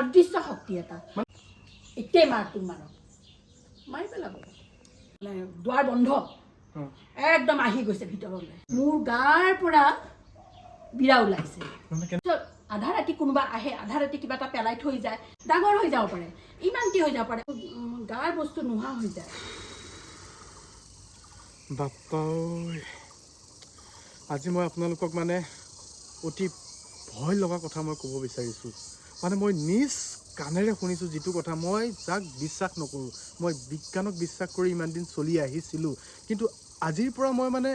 অদৃশ্য শক্তি এটা। এতিয়াই মাৰ তোক মাৰক মাৰি পেলাব। মানে দুৱাৰ বন্ধ। একদম আহি গৈছে ভিতৰলৈ। মোৰ গাৰ পৰা বিৰা ওলাইছে। মানে আধা ৰাতি কোনোবা আহে আধা ৰাতি কিবা এটা পেলাই থৈ যায়। ডাঙৰ হৈ যাব পাৰে। ইমান কি হৈ যাব পাৰে? গাৰ বস্তু নোহোৱা হৈ যায়। আজি মই আপোনালোকক মানে অতি ভয় লগা কথা মই ক'ব বিচাৰিছোঁ। মানে মই নিজ কাণেৰে শুনিছোঁ যিটো কথা মই যাক বিশ্বাস নকৰোঁ। মই বিজ্ঞানক বিশ্বাস কৰি ইমান দিন চলি আহিছিলোঁ। কিন্তু আজিৰ পৰা মই মানে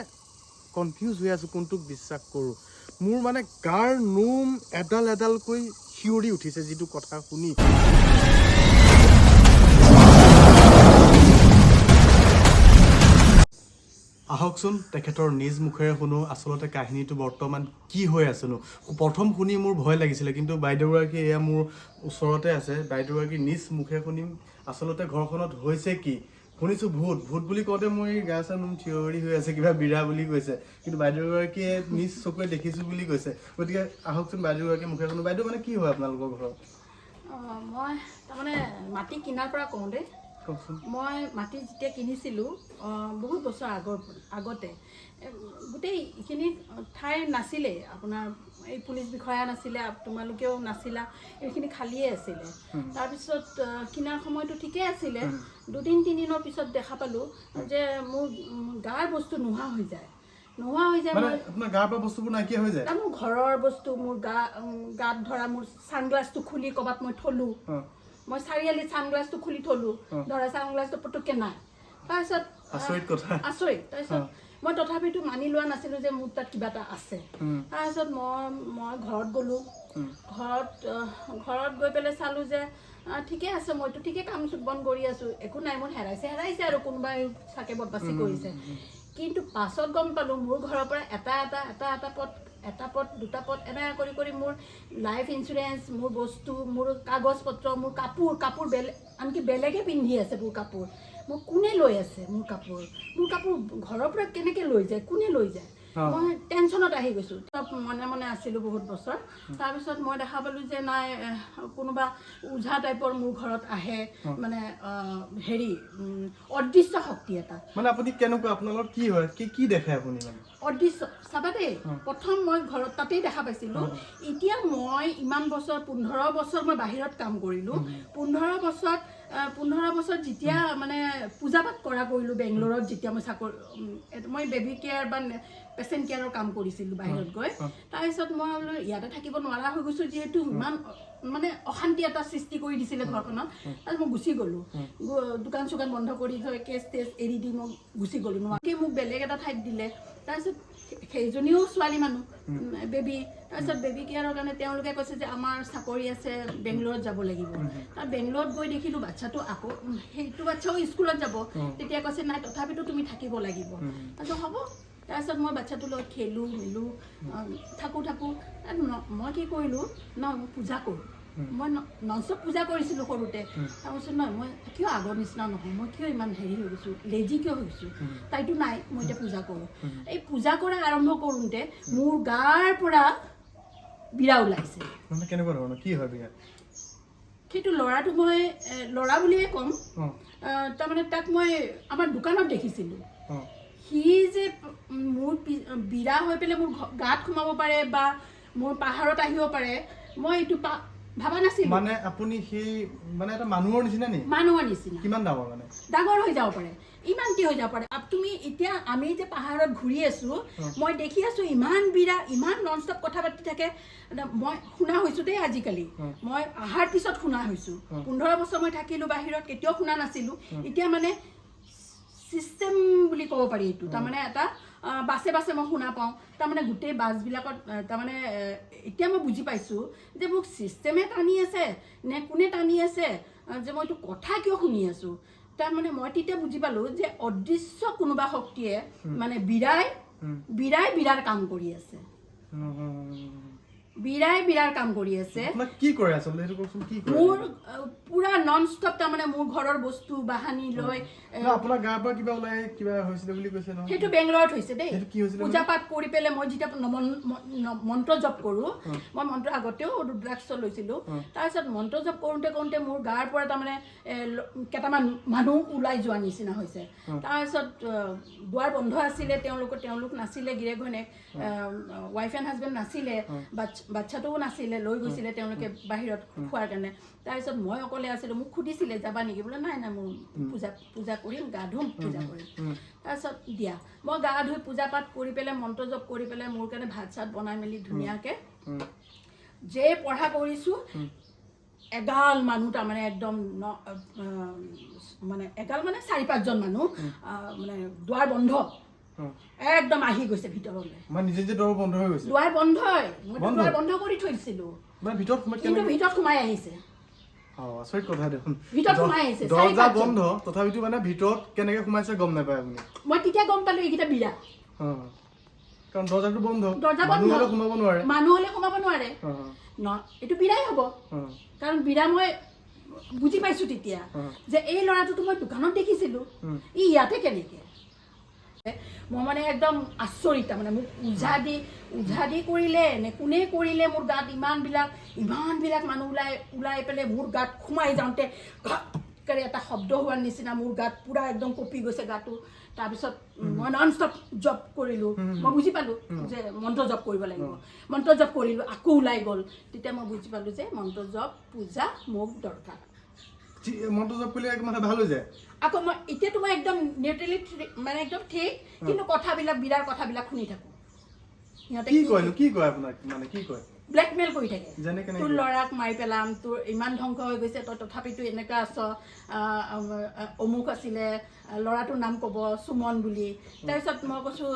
কনফিউজ হৈ আছোঁ কোনটোক বিশ্বাস কৰোঁ। মোৰ মানে গাৰ নোম এডাল এডালকৈ শিয়ৰি উঠিছে যিটো কথা শুনি। আহকচোন তেখেতৰ নিজ মুখেৰে শুনো আচলতে কাহিনীটো বৰ্তমান কি হৈ আছেনো। প্ৰথম শুনি মোৰ ভয় লাগিছিলে কিন্তু বাইদেউগৰাকী এয়া মোৰ ওচৰতে আছে। বাইদেউগৰাকী নিজ মুখে শুনিম আচলতে ঘৰখনত হৈছে কি? শুনিছোঁ ভূত। ভূত বুলি কওঁতে মোৰ এই গা চা থিয়ৰি হৈ আছে কিবা বিৰা বুলি কৈছে। কিন্তু বাইদেউগৰাকীয়ে নিজ চকুৰে দেখিছোঁ বুলি কৈছে। গতিকে আহকচোন বাইদেউগৰাকীৰ মুখে শুনো। বাইদেউ মানে কি হয় আপোনালোকৰ ঘৰত? মই তাৰমানে মাটি কিনাৰ পৰা কওঁ দেই। মই মাটি যেতিয়া কিনিছিলোঁ বহুত বছৰ আগৰ আগতে এ, গোটেই এইখিনি ঠাই নাছিলেই আপোনাৰ এই পুলিচ বিষয়া নাছিলে তোমালোকেও নাছিলা এইখিনি খালীয়ে আছিলে। তাৰপিছত কিনাৰ সময়টো ঠিকেই আছিলে। দুদিন তিনিদিনৰ পিছত দেখা পালোঁ যে মোৰ গাৰ বস্তু নোহোৱা হৈ যায়। নোহোৱা হৈ যায় আপোনাৰ গাৰ পৰা বস্তুবোৰ নাইকিয়া হৈ যায়? মোৰ ঘৰৰ বস্তু মোৰ গা গাত ধৰা মোৰ ছানগ্লাছটো খুলি ক'ৰবাত মই থলোঁ। মই চাৰিআলিত ছানগ্লাছটো খুলি থলোঁ। ধৰা ছানগ্লাছটো পুতুককৈ নাই। তাৰপিছত আচৰিত কথা। আচৰিত। তাৰপিছত মই তথাপিতো মানি লোৱা নাছিলোঁ যে মোৰ তাত কিবা এটা আছে। তাৰপিছত মই মই ঘৰত গ'লোঁ। ঘৰত ঘৰত গৈ পেলাই চালোঁ যে ঠিকে আছে মইতো ঠিকে কাম বন কৰি আছোঁ। একো নাই মোৰ হেৰাইছে হেৰাইছে আৰু কোনোবাই চাকে বদমাচি কৰিছে। কিন্তু পাছত গম পালোঁ মোৰ ঘৰৰ পৰা এটা এটা এটা এটা পথ এটা পথ দুটা পথ এনেকৈ কৰি কৰি মোৰ লাইফ ইঞ্চুৰেঞ্চ মোৰ বস্তু, মোৰ কাগজ পত্ৰ মোৰ কাপোৰ কাপোৰ বেলেগ আনকি বেলেগে পিন্ধি আছে মোৰ কাপোৰ। মোক কোনে লৈ আছে মোৰ কাপোৰ? মোৰ কাপোৰ ঘৰৰ পৰা কেনেকৈ লৈ যায়? কোনে লৈ যায়। মই টেনশ্যনত আহি গৈছোঁ। মনে মনে আছিলোঁ বহুত বছৰ। তাৰপিছত মই দেখা পালোঁ যে নাই কোনোবা ওঝা টাইপৰ মোৰ ঘৰত আহে মানে হেৰি অদৃশ্য শক্তি এটা। মানে আপুনি কেনেকুৱা আপোনালোকৰ কি হয়? কি কি দেখে আপুনি অদৃশ্য চাবা দেই। প্ৰথম মই ঘৰত তাতেই দেখা পাইছিলোঁ। এতিয়া মই ইমান বছৰ পোন্ধৰ বছৰ মই বাহিৰত কাম কৰিলোঁ। পোন্ধৰ বছৰত পোন্ধৰ বছৰত যেতিয়া মানে পূজা পাঠ কৰা কৰিলোঁ বেংগলোৰত যেতিয়া মই চাকৰি মই বেবী কেয়াৰ বা পেচেণ্ট কেয়াৰৰ কাম কৰিছিলোঁ বাহিৰত গৈ। তাৰপিছত মই বোলো ইয়াতে থাকিব নোৱাৰা হৈ গৈছোঁ যিহেতু ইমান মানে অশান্তি এটা সৃষ্টি কৰি দিছিলে ঘৰখনত। তাৰপিছত মই গুচি গ'লোঁ। দোকান চোকান বন্ধ কৰি থৈ কেছ টেছ এৰি দি মই গুচি গ'লোঁ। নোৱাৰি মোক বেলেগ এটা ঠাইত দিলে। তাৰপিছত সেইজনীও ছোৱালী মানুহ বেবী। তাৰপিছত বেবী কেয়াৰৰ কাৰণে তেওঁলোকে কৈছে যে আমাৰ চাকৰি আছে বেংগলোৰত যাব লাগিব। তাৰ বেংগলোৰত গৈ দেখিলোঁ বাচ্ছাটো আকৌ সেইটো বাচ্ছাও স্কুলত যাব। তেতিয়া কৈছে নাই তথাপিতো তুমি থাকিব লাগিব। তাৰপিছত হ'ব তাৰপিছত মই বাচ্ছাটোৰ লগত খেলোঁ মেলোঁ থাকোঁ থাকোঁ। মই কি কৰিলোঁ ন মই পূজা কৰোঁ। মই নন পূজা কৰিছিলোঁ সৰুতে। তাৰপিছত নহয় মই কিয় আগৰ নিচিনা নহয় মই কিয় ইমান হেৰি হৈ গৈছোঁ লেজি কিয় হৈ গৈছোঁ? তাইতো নাই মই এতিয়া পূজা কৰোঁ। এই পূজা কৰা আৰম্ভ কৰোঁতে মোৰ গাৰ পৰা বিৰা ওলাইছে। কেনেকুৱা ধৰণৰ কি হয় বিৰাট? সেইটো ল'ৰাটো মই ল'ৰা বুলিয়ে ক'ম। তাৰমানে তাক মই আমাৰ দোকানত দেখিছিলোঁ। সি যে মোৰ বিৰা হৈ পেলাই মোৰ গাত সোমাব পাৰে বা মোৰ পাহাৰত আহিব পাৰে মই এইটো পা ভাবা নাছিলোঁ। মানে আপুনি সেই মানে এটা মানুহৰ নিচিনা নি? মানুহৰ নিচিনা। কিমান ডাঙৰ মানে? ডাঙৰ হৈ যাব পাৰে। ইমান কি হৈ যাব পাৰে? আপ তুমি এতিয়া আমি যে পাহাৰত ঘূৰি আছো মই দেখি আছো ইমান বিৰা ইমান নন ষ্টপ কথা পাতি থাকে। মই শুনা হৈছো দেই আজিকালি। মই অহাৰ পিছত শুনা হৈছো। পোন্ধৰ বছৰ মই থাকিলো বাহিৰত কেতিয়াও শুনা নাছিলো। এতিয়া মানে চিষ্টেম বুলি ক'ব পাৰি এইটো। তাৰমানে এটা বাছে বাছে মই শুনা পাওঁ। তাৰমানে গোটেই বাছবিলাকত তাৰমানে এতিয়া মই বুজি পাইছোঁ যে মোক চিষ্টেমে টানি আছে নে কোনে টানি আছে যে মই এইটো কথা কিয় শুনি আছোঁ। তাৰমানে মই তেতিয়া বুজি পালোঁ যে অদৃশ্য কোনোবা শক্তিয়ে মানে বিৰাই বিৰাই বিৰাৰ কাম কৰি আছে। বিৰাই বিৰাৰ কাম কৰি আছে। আপোনাক কি কৰে আচলতে সেইটো কওকচোন কি কৰে মোৰ পুৰা নন ষ্টপ তাৰমানে মোৰ ঘৰৰ বস্তু বাহানি লৈ আপোনাৰ গাৰ পৰা কিবা ওলাই কিবা হৈছিলে বুলি কৈছে নহয় সেইটো বেংগলৰত হৈছে দেই। কি হৈছিলে পূজা পাঠ কৰি পেলাই মই যেতিয়া মন্ত্ৰ জপ কৰোঁ মই মন্ত্ৰ আগতেও ৰুদ্ৰাক্ষ লৈছিলোঁ। তাৰপিছত মন্ত্ৰ জপ কৰোঁতে কৰোঁতে মোৰ গাৰ পৰা তাৰমানে কেইটামান মানুহ ওলাই যোৱাৰ নিচিনা হৈছে। তাৰপিছত দুৱাৰ বন্ধ আছিলে তেওঁলোকৰ তেওঁলোক নাছিলে গিৰেক ঘৈণীয়েক ৱাইফ এণ্ড হাজবেণ্ড নাছিলে বাচ্ছ- বাচ্ছাটোও নাছিলে লৈ গৈছিলে তেওঁলোকে বাহিৰত খোৱাৰ কাৰণে। তাৰপিছত মই অকলে আছিলোঁ মোক সুধিছিলে যাবা নেকি? বোলে নাই নাই মোৰ পূজা পূজা কৰিম গা ধুম পূজা কৰিম। তাৰপিছত দিয়া মই গা ধুই পূজা পাঠ কৰি পেলাই মন্ত্ৰ জপ কৰি পেলাই মোৰ কাৰণে ভাত চাত বনাই মেলি ধুনীয়াকৈ যে পঢ়া কৰিছোঁ এগাল মানুহ তাৰমানে একদম মানে এগাল মানে চাৰি পাঁচজন মানুহ মানে দুৱাৰ বন্ধ। একদম আহি গৈছে ভিতৰলৈ। মানে নিজে নিজে দৰ বন্ধ হৈ গৈছে। দুৱাৰ বন্ধই মই? দুৱাৰ বন্ধ কৰি থৈ দিছিলোঁ মানে ভিতৰত সোমাই কিন্তু ভিতৰত সোমাই আহিছে। অ, আচৰিত কথা দেখোন। ভিতৰত সোমাই আহিছে, দৰজা বন্ধ তথাপিতো মানে ভিতৰত কেনেকে সোমাইছে গম নাপায় আপুনি। মই তেতিয়া গম পালোঁ এইকেইটা বিৰা। কাৰণ দৰ্জাটো বন্ধ। দৰ্জা বন্ধ। হ'লে সোমাব নোৱাৰে। মানুহ হ'লে সোমাব নোৱাৰে। এইটো বিৰাই হ'ব। কাৰণ বিৰা মই বুজি পাইছোঁ তেতিয়া। যে এই ল'ৰাটোতো মই দোকানত দেখিছিলোঁ। ই ইয়াতে কেনেকে? মই মানে একদম আচৰিত তাৰমানে মোক ওঝা দি ওঝা দি কৰিলে নে কোনে কৰিলে মোৰ গাত ইমানবিলাক ইমানবিলাক মানুহ ওলাই ওলাই পেলাই মোৰ গাত সোমাই যাওঁতে ঘপকৈ এটা শব্দ হোৱাৰ নিচিনা মোৰ গাত পূৰা একদম কঁপি গৈছে গাটো। তাৰপিছত মই নন ষ্টপ জব কৰিলোঁ। মই বুজি পালোঁ যে মন্ত্ৰ জপ কৰিব লাগিব। মন্ত্ৰ জপ কৰিলোঁ আকৌ ওলাই গ'ল। তেতিয়া মই বুজি পালোঁ যে মন্ত্ৰ জপ পূজা মোক দৰকাৰ। মন্ত্ৰ জপ কৰিলে মানে ভাল হৈ যায়। আকৌ মই এতিয়াতো মই একদম নিউট্ৰেলি মানে একদম ঠিক কিন্তু কথাবিলাক বিৰাৰ কথাবিলাক শুনি থাকোঁ। সিহঁতে কি কয়নো কি কয় আপোনাক মানে কি কয়? ব্লেকমেইল কৰি থাকে। যেনে কেনেকে? তোৰ ল'ৰাক মাৰি পেলাম তোৰ ইমান ধ্বংস হৈ গৈছে তই তথাপিতো এনেকুৱা আছ অমুক আছিলে ল'ৰাটোৰ নাম ক'ব সুমন বুলি। তাৰপিছত মই কৈছোঁ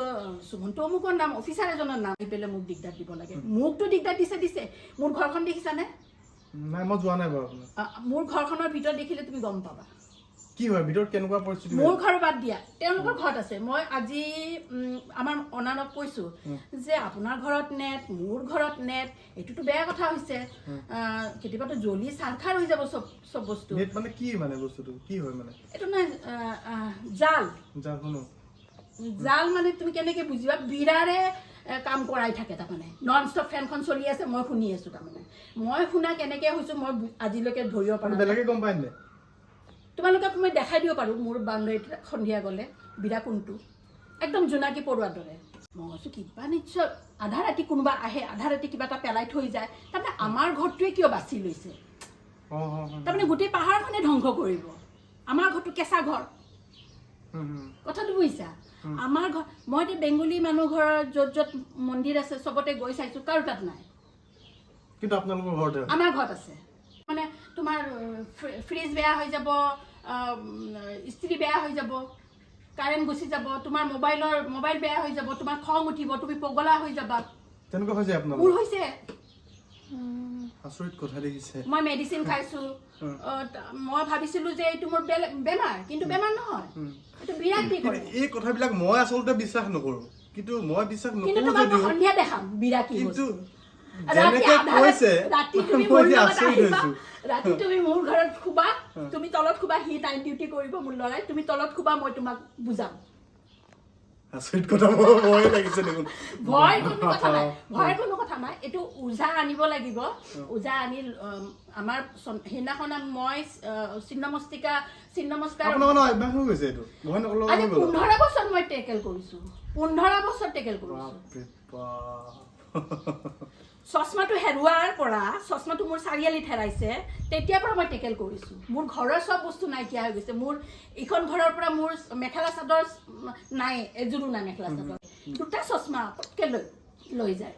সুমনটো অমুকৰ নাম অফিচাৰ এজনৰ নাম। আহি পেলাই মোক দিগদাৰ দিব লাগে। মোকতো দিগদাৰ দিছে দিছে। মোৰ ঘৰখন দেখিছানে? নাই মই যোৱা নাই বাৰু মোৰ ঘৰখনৰ ভিতৰত দেখিলে তুমি গম পাবা। কি হয় ভিতৰত কেনেকুৱা পৰিস্থিতি মোৰ? ঘৰ বাদ দিয়া তেওঁলোকৰ ঘৰত আছে। মই আজি আমাৰ অনানক কৈছো যে আপোনাৰ ঘৰত নেট মোৰ ঘৰত নেট এইটোতো বেয়া কথা হৈছে। কেতিয়াবাতো জ্বলি চাৰখাৰ হৈ যাব চব চব বস্তু। নেট মানে কি মানে বস্তুটো? কি হয় মানে? এইটো নাই জাল। শুনো জাল মানে তুমি কেনেকে বুজিবা? বিৰাৰে কাম কৰাই থাকে তাৰমানে। নন ষ্টপ ফেনখন চলি আছে মই শুনি আছো তাৰমানে। মই শুনা কেনেকে হৈছো মই আজিলৈকে ধৰিব পৰা বেলেগে গম পায় তোমালোকক মই দেখাই দিব পাৰোঁ মোৰ বাউণ্ডেৰীত সন্ধিয়া গ'লে বিৰা কোনটো? একদম জোনাকী পৰুৱাৰ দৰে। মই কৈছোঁ কিবা নিশ্চয় আধা ৰাতি কোনোবা আহে আধা ৰাতি কিবা এটা পেলাই থৈ যায়। তাৰমানে আমাৰ ঘৰটোৱে কিয় বাছি লৈছে। তাৰমানে গোটেই পাহাৰখনে ধ্বংস কৰিব। আমাৰ ঘৰটো কেঁচা ঘৰ। কথাটো বুজিছা? আমাৰ ঘৰ মই এতিয়া বেংগলী মানুহ ঘৰৰ য'ত য'ত মন্দিৰ আছে চবতে গৈ চাইছোঁ। কাৰো তাত নাই। কিন্তু আপোনালোকৰ ঘৰতে। আমাৰ ঘৰত আছে। মানে তোমাৰ ফ্ৰি- ফ্ৰিজ বেয়া হৈ যাব ইস্ত্ৰি বেয়া হৈ যাব কাৰেণ্ট গুচি যাব তোমাৰ মোবাইলৰ মোবাইল বেয়া হৈ যাব তোমাৰ খং উঠিব তুমি পগলা হৈ যাবা। তেনেকুৱা হৈ যায় মোৰ আপোনালোকৰ হৈছে আচৰিত কথা দেখিছে। মই মেডিচিন খাইছোঁ। মই ভাবিছিলোঁ যে এইটো মোৰ বেমাৰ কিন্তু বেমাৰ নহয়। এইটো বিৰাট এই কথাবিলাক মই আচলতে বিশ্বাস নকৰো। কিন্তু মই বিশ্বাস কিন্তু নকৰো তোমাক যদিও। সন্ধিয়া দেখাম বিৰা কিন্তু যেনেকে কৈছে ৰাতি তুমি মই মোৰ আচৰিত হৈছো। ৰাতি তুমি মোৰ ঘৰত শুবা। তুমি তলত শুবা সি নাইট ডিউটি কৰিব মোৰ ল'ৰাই। তুমি তলত শুবা মই তোমাক বুজাম। আচৰিত কথা মোৰ ভয় লাগিছে দেখোন। ভয় কোনো কথা নাই ভয় কোনো কথা নাই এইটো ওজা আনিব লাগিব। ওজা আনি আমাৰ সেইদিনাখন মই চিন্নমস্তিকা গ'ল। পোন্ধৰ বছৰ মই টেকেল কৰিছো। পোন্ধৰ বছৰ টেকেল কৰিছো। চশমাটো হেৰুৱাৰ পৰা চশমাটো মোৰ চাৰিআলিত হেৰাইছে তেতিয়াৰ পৰা মই টেকেল কৰিছোঁ। মোৰ ঘৰৰ চব বস্তু নাইকিয়া হৈ গৈছে। মোৰ ইখন ঘৰৰ পৰা মোৰ মেখেলা চাদৰ নাই এযোৰো নাই মেখেলা চাদৰ। দুটা চশমা পটকৈ লৈ লৈ যায়।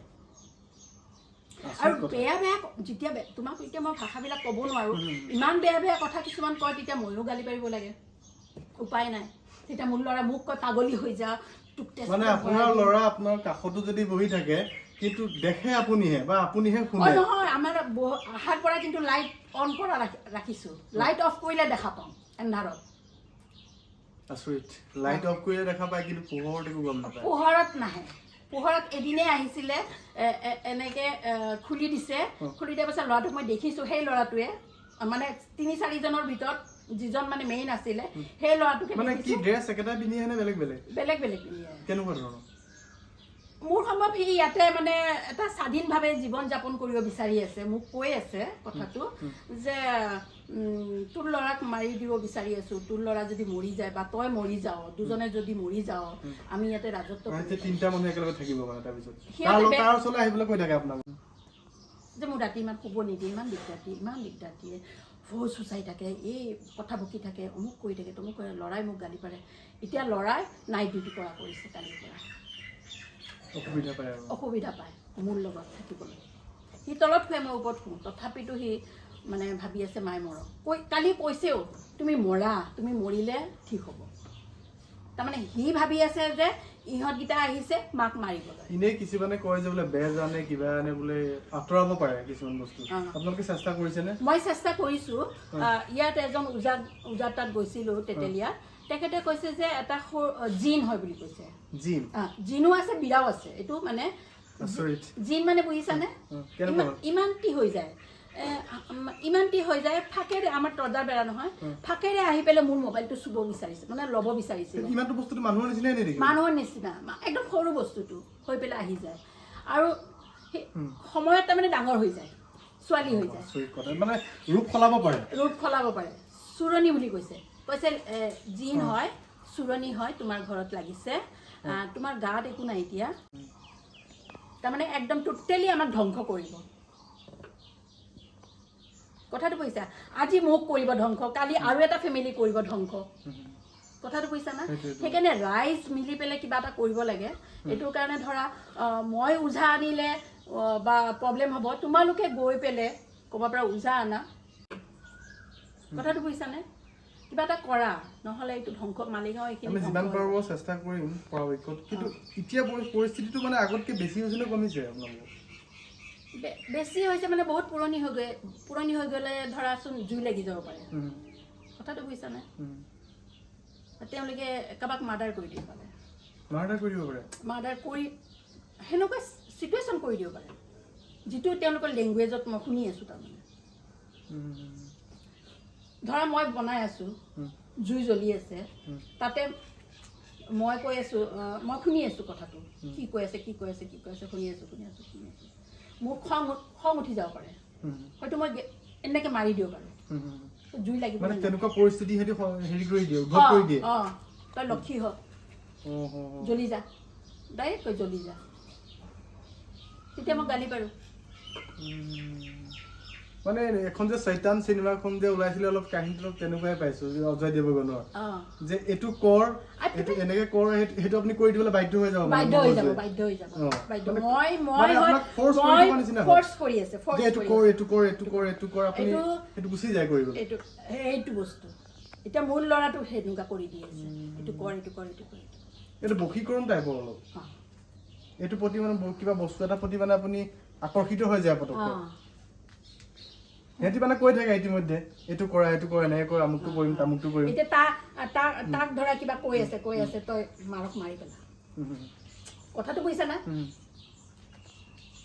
আৰু। বেয়া বেয়া যেতিয়া তোমাক এতিয়া মই ভাষাবিলাক ক'ব নোৱাৰোঁ ইমান বেয়া বেয়া কথা কিছুমান কয় তেতিয়া ময়ো গালি পাৰিব লাগে। উপায় নাই। তেতিয়া মোৰ ল'ৰা মোক কয় পাগলী হৈ যা তোক মানে আপোনাৰ ল'ৰা আপোনাৰ কাষতো যদি বহি থাকে কিন্তু দেখে আপুনিহে বা আপুনিহে অ শুনে। নহয় আমাৰ ব- অহাৰ পৰা কিন্তু লাইট অন কৰা ৰাখি- ৰাখিছোঁ। লাইট অফ কৰিলে দেখা পাওঁ এন্ধাৰত আচৰিত লাইট অফ কৰিলে দেখা পায় কিন্তু পোহৰত একো গম নাপায়। পোহৰত নাহে। পোহৰত এদিনে আহিছিলে এ, এ, এনেকে এ, খুলি দিছে। খুলি দিয়াৰ পাছত ল'ৰাটোক মই দেখিছোঁ সেই ল'ৰাটোৱে মানে তিনি চাৰিজনৰ ভিতৰত যিজন মানে মেইন আছিলে সেই ল'ৰাটোকে মানে কি দেখিছোঁ। ড্ৰেছ একেটাই পিন্ধি আহে নে বেলেগ বেলেগ? বেলেগ বেলেগ পিন্ধি আহে। কেনেকুৱা ধৰণৰ? মোৰ সম্ভৱ সি ইয়াতে মানে এটা স্বাধীনভাৱে জীৱন যাপন কৰিব বিচাৰি আছে মোক কৈ আছে কথাটো যে তোৰ ল'ৰাক মাৰি দিব বিচাৰি আছো তোৰ ল'ৰা যদি মৰি যায় বা তই মৰি যাৱ দুজনে যদি মৰি যাৱ আমি ইয়াতে ৰাজত্ব মানে কৰি এতিয়া তিনিটা মানুহ একেলগে থাকিব মানে তাৰপিছত। আহিবলৈ কৈ থাকে আপোনাক যে মোৰ ৰাতি ইমান শুব নিদিয়ে ইমান দিগদাৰ দিয়ে ইমান দিগদাৰ দিয়ে। ভোজ চুচাই থাকে এই কথা বকি থাকে অমুক কৰি থাকে তমুক কৰে ল'ৰাই মোক গালি পাৰে। এতিয়া ল'ৰাই নাইট ডিউটি কৰা কৰিছে কালিৰ পৰা। অসুবিধা পায় অসুবিধা পায় মোৰ লগত থাকিবলৈ। সি তলত শুৱে মই ওপৰত শুওঁ। তথাপিতো সি মানে ভাবি আছে মায়ে মৰক। কৈ কালি কৈছেও তুমি মৰা তুমি মৰিলে ঠিক হ'ব। তাৰমানে সি ভাবি আছে যে ইহঁতকেইটা আহিছে মাক মাৰিবলৈ। এনেই কিছুমানে কয় যে বোলে বেজ আনে কিবা আনে বোলে আঁতৰাব পাৰে কিছুমান বস্তু। আপোনালোকে চেষ্টা কৰিছেনে? মই চেষ্টা কৰিছোঁ। ইয়াত এজন ওজা ওজা তাত গৈছিলোঁ তেতেলীয়াত। তেখেতে কৈছে যে এটা জিন হয় বুলি কৈছে। আহ, জিনো আছে বিৰাও আছে এইটো মানে জিন মানে বুজিছানে? ইমান- ইমানটি হৈ যায়। আম- ইমানটি হৈ যায় ফাকেৰে আমাৰ তৰ্জাৰ বেৰা নহয় ফাকেৰে আহি পেলাই মোৰ মোবাইলটো চুব বিচাৰিছে মানে ল'ব মানুহৰ নেদেখি মানুহৰ নিচিনা একদম সৰু বস্তুটো হৈ পেলাই আহি যায়। আৰু সময়ত তাৰমানে ডাঙৰ হৈ যায় ছোৱালী হৈ যায়। মানে ৰূপ সলাব পাৰে। ৰূপ সলাব পাৰে। চুৰণি বুলি কৈছে। কৈছে জিন হয় চুৰণি হয় তোমাৰ ঘৰত লাগিছে। তোমাৰ গাত একো নাই এতিয়া। তাৰমানে একদম টোটেলি আমাক ধ্বংস কৰিব। কথাটো কৈছা আজি মোক কৰিব ধ্বংস কালি আৰু এটা ফেমিলি কৰিব ধ্বংস। কথাটো কৈছা না। সেইকাৰণে ৰাইজ মিলি পেলাই কিবা এটা কৰিব লাগে। এইটোৰ কাৰণে ধৰা মই ওঝা আনিলে বা প্ৰব্লেম হ'ব তোমালোকে গৈ পেলাই ক'ৰবাৰ পৰা ওঝা আনা। কথাটো বুজিছানে? কিবা এটা কৰা নহ'লে এইটো ধ্বংস মালিগাঁও এইখিনি আমি ধ্বংস যিমান পাৰোঁ চেষ্টা কৰিম পৰাপক্ষত কিন্তু এতিয়া পৰি- পৰিস্থিতিটো মানে আগতকৈ বেছি হৈছে নে কমিছে আপোনালোকৰ। বেছি হৈছে মানে বহুত পুৰণি হৈ গৈ পুৰণি হৈ গ'লে ধৰাচোন জুই লাগি যাব পাৰে। কথাটো বুজিছানে। তেওঁলোকে কাৰোবাক মাৰ্ডাৰ কৰি দিব পাৰে। মাৰ্ডাৰ কৰি দিব পাৰে? মাৰ্ডাৰ কৰি সেনেকুৱা চিটুৱেশ্যন কৰি দিব পাৰে। যিটো তেওঁলোকৰ লেংগুৱেজত মই শুনি আছোঁ তাৰমানে। ধৰা মই বনাই আছোঁ জুই জ্বলি আছে। তাতে মই কৈ আছোঁ মই শুনি আছোঁ কথাটো। কি কৈ আছে কি কৈ আছে কি কৈ আছে শুনি আছোঁ শুনি আছোঁ শুনি আছোঁ। মোৰ খং খং উঠি যাব পাৰে। হয়তো মই এনেকৈ মাৰি দিব পাৰোঁ। জুই লাগিব মানে? তেনেকুৱা পৰিস্থিতি হেৰি কৰি দিয়ে উদ্ভৱ কৰি দিয়ে। অঁ অঁ তই লক্ষী হ। জ্বলি যা। ডাইৰেক্ট কৈ জ্বলি যা। তেতিয়া মই গালি পাৰোঁ। মানে এখন যে চৈতান চিনেমাখন যে ওলাইছিলে অলপ কাহিনীটো অলপ তেনেকুৱাই পাইছো যে অজয় দেৱগণৰ যে এইটো কৰ এইটো এনেকে কৰ সেইটো- আপুনি কৰি দিবলৈ বাধ্য হৈ যাব মানে বাধ্য হৈ যাব বাধ্য হৈ যাব মানে- মই মই মানে মই ফৰ্চ কৰি আছে ফৰ্চ এইটো কৰ এইটো কৰ এইটো কৰ এইটো কৰ আপুনি এইটো- গুচি যায় কৰিবলৈ এইটো সেইটো বস্তু। এতিয়া মোৰ ল'ৰাটো সেনেকুৱা কৰি দি আছে। এইটো কৰ এইটো কৰ এইটো কৰ এইটো কৰ। এইটো বশীকৰণ টাইপৰ অলপ। এইটো প্ৰতি মানে কিবা বস্তু এটা প্ৰতি মানে আপুনি আকৰ্ষিত হৈ যায় পটককৈ সিহঁতি মানে কৈ থাকে ইতিমধ্যে এইটো কৰা এইটো কৰা এনেকে কৰা আমুকটো কৰিম তামুকটো কৰিম। এতিয়া তাক তাক তাক ধৰা কিবা কৈ আছে কৈ আছে তই মাৰক মাৰি পেলা। কথাটো বুজিছা না?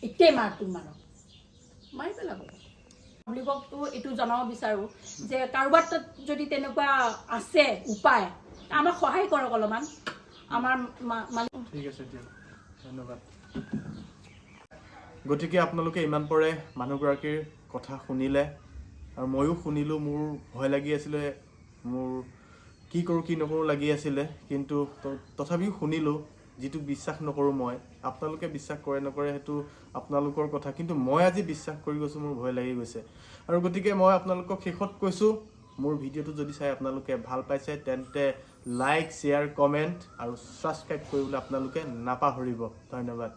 এতিয়াই মাৰ তোৰ মাৰক। মাৰি পেলাব পাব্লিককতো এইটো জনাব বিচাৰোঁ যে কাৰোবাৰ তাত যদি তেনেকুৱা আছে উপায় আমাক সহায় কৰক অলপমান। আমাৰ মা- মালিক ঠিক আছে দিয়ক ধন্যবাদ। গতিকে আপোনালোকে ইমান পৰে মানুহগৰাকীৰ কথা শুনিলে আৰু ময়ো শুনিলোঁ মোৰ ভয় লাগি আছিলে মোৰ কি কৰোঁ কি নকৰোঁ লাগি আছিলে কিন্তু তথাপিও শুনিলোঁ যিটো বিশ্বাস নকৰোঁ মই আপোনালোকে বিশ্বাস কৰে নকৰে সেইটো আপোনালোকৰ কথা কিন্তু মই আজি বিশ্বাস কৰি গৈছোঁ মোৰ ভয় লাগি গৈছে। আৰু গতিকে মই আপোনালোকক শেষত কৈছোঁ মোৰ ভিডিঅ'টো যদি চাই আপোনালোকে ভাল পাইছে তেন্তে লাইক শ্বেয়াৰ কমেণ্ট আৰু ছাবস্ক্ৰাইব কৰিবলৈ আপোনালোকে নাপাহৰিব। ধন্যবাদ।